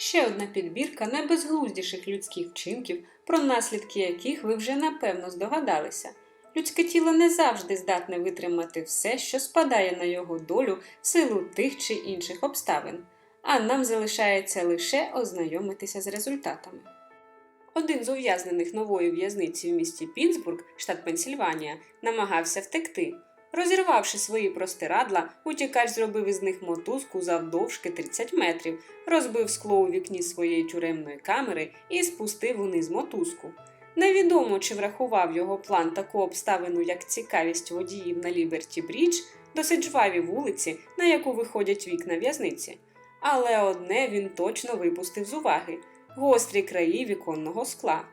Ще одна підбірка найбезглуздіших людських вчинків, про наслідки яких ви вже напевно здогадалися. Людське тіло не завжди здатне витримати все, що спадає на його долю в силу тих чи інших обставин, а нам залишається лише ознайомитися з результатами. Один з ув'язнених нової в'язниці в місті Пітсбург, штат Пенсільванія, намагався втекти. Розірвавши свої простирадла, утікач зробив із них мотузку завдовжки 30 метрів, розбив скло у вікні своєї тюремної камери і спустив униз мотузку. Невідомо, чи врахував його план таку обставину, як цікавість водіїв на Ліберті Брідж, досить жваві вулиці, на яку виходять вікна в'язниці. Але одне він точно випустив з уваги гострі краї віконного скла.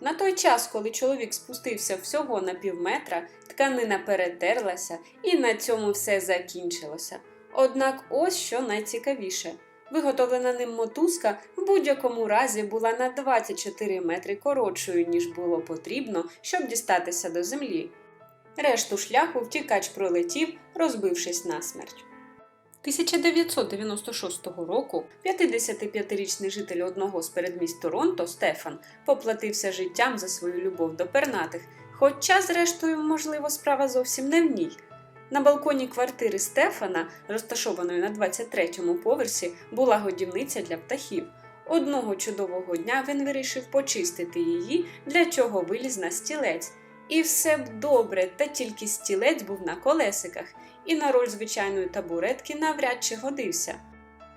На той час, коли чоловік спустився всього на півметра, тканина перетерлася, і на цьому все закінчилося. Однак ось що найцікавіше. Виготовлена ним мотузка в будь-якому разі була на 24 метри коротшою, ніж було потрібно, щоб дістатися до землі. Решту шляху втікач пролетів, розбившись насмерть. 1996 року 55-річний житель одного з передмість Торонто Стефан поплатився життям за свою любов до пернатих, хоча, зрештою, можливо, справа зовсім не в ній. На балконі квартири Стефана, розташованої на 23-му поверсі, була годівниця для птахів. Одного чудового дня він вирішив почистити її, для чого виліз на стілець. І все б добре, та тільки стілець був на колесиках, і на роль звичайної табуретки навряд чи годився.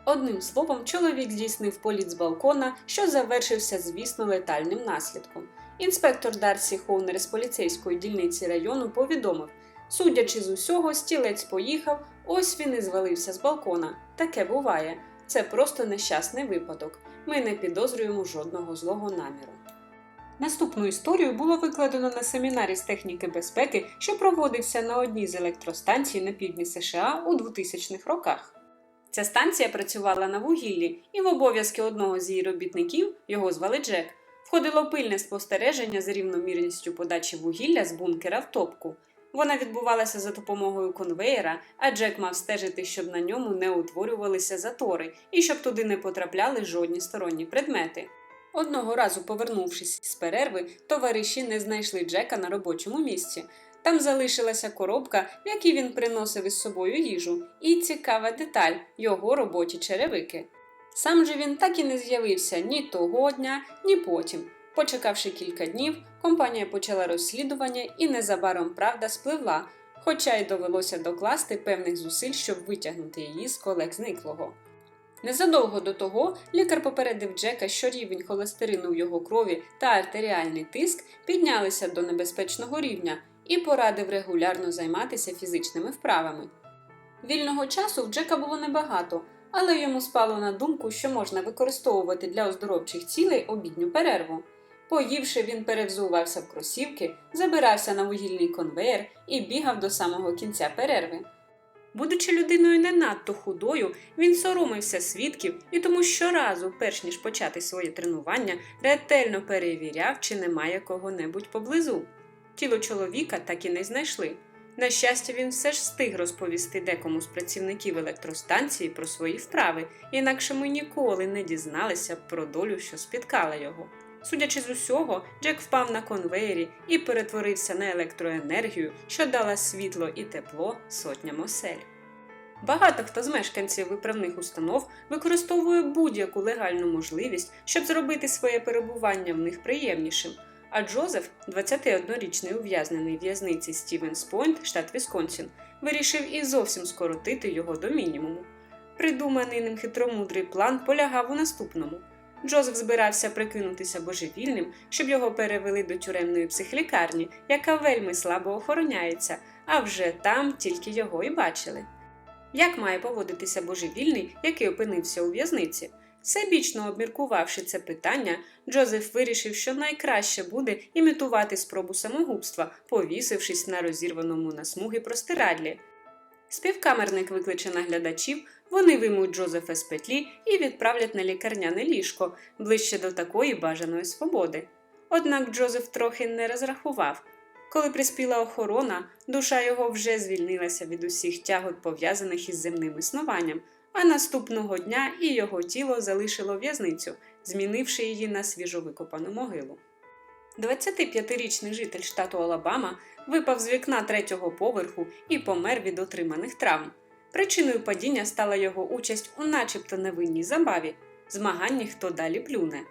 Одним словом, чоловік здійснив політ з балкона, що завершився, звісно, летальним наслідком. Інспектор Дарсі Хоунер з поліцейської дільниці району повідомив: судячи з усього, стілець поїхав, ось він і звалився з балкона. Таке буває. Це просто нещасний випадок. Ми не підозрюємо жодного злого наміру. Наступну історію було викладено на семінарі з техніки безпеки, що проводився на одній з електростанцій на півдні США у 2000-х роках. Ця станція працювала на вугіллі, і в обов'язки одного з її робітників, його звали Джек, входило пильне спостереження за рівномірністю подачі вугілля з бункера в топку. Вона відбувалася за допомогою конвеєра, а Джек мав стежити, щоб на ньому не утворювалися затори і щоб туди не потрапляли жодні сторонні предмети. Одного разу, повернувшись з перерви, товариші не знайшли Джека на робочому місці. Там залишилася коробка, в якій він приносив із собою їжу, і цікава деталь його роботі черевики. Сам же він так і не з'явився ні того дня, ні потім. Почекавши кілька днів, компанія почала розслідування і незабаром правда спливла, хоча й довелося докласти певних зусиль, щоб витягнути її з колег зниклого. Незадовго до того лікар попередив Джека, що рівень холестерину в його крові та артеріальний тиск піднялися до небезпечного рівня і порадив регулярно займатися фізичними вправами. Вільного часу в Джека було небагато, але йому спало на думку, що можна використовувати для оздоровчих цілей обідню перерву. Поївши, він перевзувався в кросівки, забирався на вугільний конвеєр і бігав до самого кінця перерви. Будучи людиною не надто худою, він соромився свідків і тому щоразу, перш ніж почати своє тренування, ретельно перевіряв, чи немає кого-небудь поблизу. Тіло чоловіка так і не знайшли. На щастя, він все ж встиг розповісти декому з працівників електростанції про свої вправи, інакше ми ніколи не дізналися про долю, що спіткала його. Судячи з усього, Джек впав на конвеєрі і перетворився на електроенергію, що дала світло і тепло сотням осель. Багато хто з мешканців виправних установ використовує будь-яку легальну можливість, щоб зробити своє перебування в них приємнішим. А Джозеф, 21-річний ув'язнений в'язниці Стівенс Пойнт, штат Вісконсін, вирішив і зовсім скоротити його до мінімуму. Придуманий ним хитромудрий план полягав у наступному. Джозеф збирався прикинутися божевільним, щоб його перевели до тюремної психлікарні, яка вельми слабо охороняється, а вже там тільки його і бачили. Як має поводитися божевільний, який опинився у в'язниці? Всебічно обміркувавши це питання, Джозеф вирішив, що найкраще буде імітувати спробу самогубства, повісившись на розірваному на смуги простирадлі. Співкамерник викличе наглядачів, вони виймуть Джозефа з петлі і відправлять на лікарняне ліжко ближче до такої бажаної свободи. Однак Джозеф трохи не розрахував. Коли приспіла охорона, душа його вже звільнилася від усіх тягот, пов'язаних із земним існуванням, а наступного дня і його тіло залишило в'язницю, змінивши її на свіжовикопану могилу. 25-річний житель штату Алабама випав з вікна третього поверху і помер від отриманих травм. Причиною падіння стала його участь у начебто невинній забаві змаганні, хто далі плюне.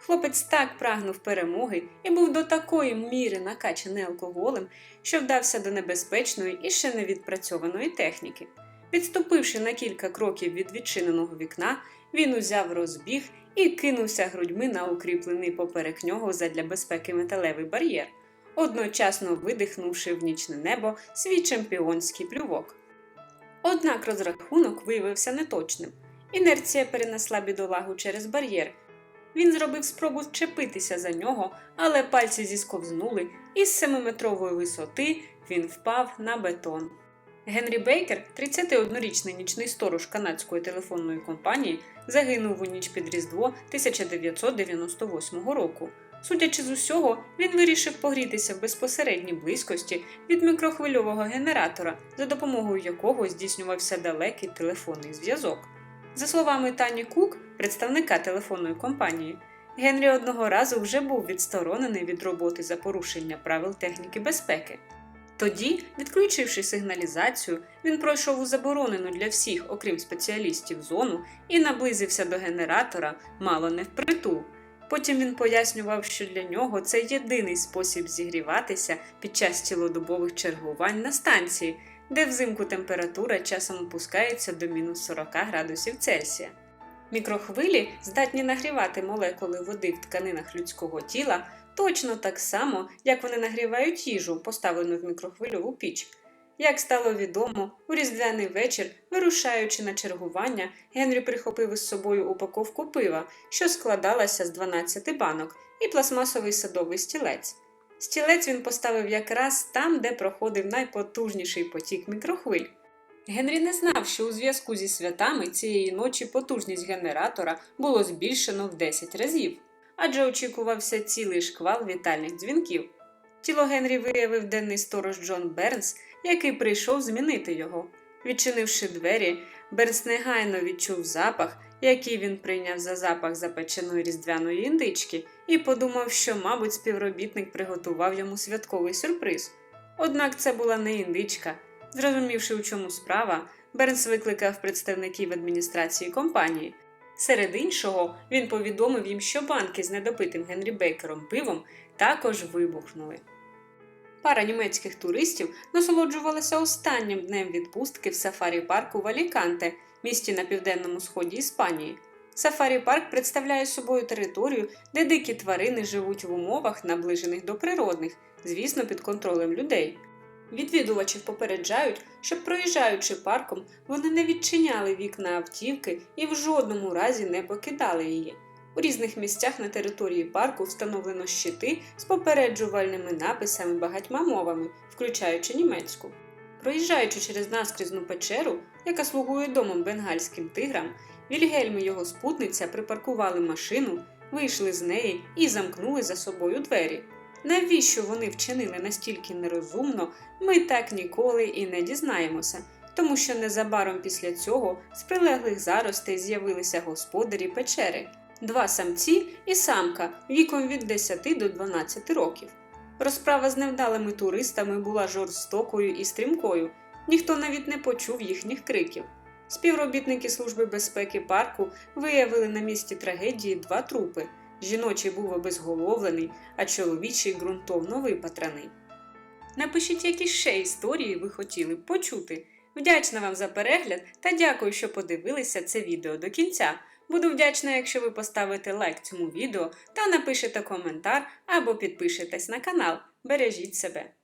Хлопець так прагнув перемоги і був до такої міри накачаний алкоголем, що вдався до небезпечної і ще не відпрацьованої техніки. Відступивши на кілька кроків від відчиненого вікна, він узяв розбіг і кинувся грудьми на укріплений поперек нього задля безпеки металевий бар'єр, одночасно видихнувши в нічне небо свій чемпіонський плювок. Однак розрахунок виявився неточним. Інерція перенесла бідолагу через бар'єр. Він зробив спробу вчепитися за нього, але пальці зісковзнули, і з семиметрової висоти він впав на бетон. Генрі Бейкер, 31-річний нічний сторож канадської телефонної компанії, загинув у ніч під Різдво 1998 року. Судячи з усього, він вирішив погрітися в безпосередній близькості від мікрохвильового генератора, за допомогою якого здійснювався далекий телефонний зв'язок. За словами Тані Кук, представника телефонної компанії, Генрі одного разу вже був відсторонений від роботи за порушення правил техніки безпеки. Тоді, відключивши сигналізацію, він пройшов у заборонену для всіх, окрім спеціалістів, зону і наблизився до генератора мало не впритул. Потім він пояснював, що для нього це єдиний спосіб зігріватися під час цілодобових чергувань на станції, де взимку температура часом опускається до мінус 40 градусів Цельсія. Мікрохвилі здатні нагрівати молекули води в тканинах людського тіла точно так само, як вони нагрівають їжу, поставлену в мікрохвильову піч. Як стало відомо, у різдвяний вечір, вирушаючи на чергування, Генрі прихопив із собою упаковку пива, що складалася з 12 банок, і пластмасовий садовий стілець. Стілець він поставив якраз там, де проходив найпотужніший потік мікрохвиль. Генрі не знав, що у зв'язку зі святами цієї ночі потужність генератора було збільшено в 10 разів, адже очікувався цілий шквал вітальних дзвінків. Тіло Генрі виявив денний сторож Джон Бернс, який прийшов змінити його. Відчинивши двері, Бернс негайно відчув запах, який він прийняв за запах запеченої різдвяної індички, і подумав, що, мабуть, співробітник приготував йому святковий сюрприз. Однак це була не індичка. Зрозумівши, у чому справа, Бернс викликав представників адміністрації компанії. Серед іншого, він повідомив їм, що банки з недопитим Генрі Бейкером пивом також вибухнули. Пара німецьких туристів насолоджувалася останнім днем відпустки в сафарі парку в Аліканте, місті на південному сході Іспанії. Сафарі парк представляє собою територію, де дикі тварини живуть в умовах, наближених до природних, звісно, під контролем людей. Відвідувачів попереджають, щоб проїжджаючи парком, вони не відчиняли вікна автівки і в жодному разі не покидали її. У різних місцях на території парку встановлено щити з попереджувальними написами багатьма мовами, включаючи німецьку. Проїжджаючи через наскрізну печеру, яка слугує домом бенгальським тиграм, Вільгельм і його спутниця припаркували машину, вийшли з неї і замкнули за собою двері. Навіщо вони вчинили настільки нерозумно, ми так ніколи і не дізнаємося, тому що незабаром після цього з прилеглих заростей з'явилися господарі печери, два самці і самка віком від 10 до 12 років. Розправа з невдалими туристами була жорстокою і стрімкою, ніхто навіть не почув їхніх криків. Співробітники Служби безпеки парку виявили на місці трагедії два трупи. Жіночий був обезголовлений, а чоловічий ґрунтовно випатраний. Напишіть, які ще історії ви хотіли б почути. Вдячна вам за перегляд та дякую, що подивилися це відео до кінця. Буду вдячна, якщо ви поставите лайк цьому відео та напишете коментар або підпишетесь на канал. Бережіть себе!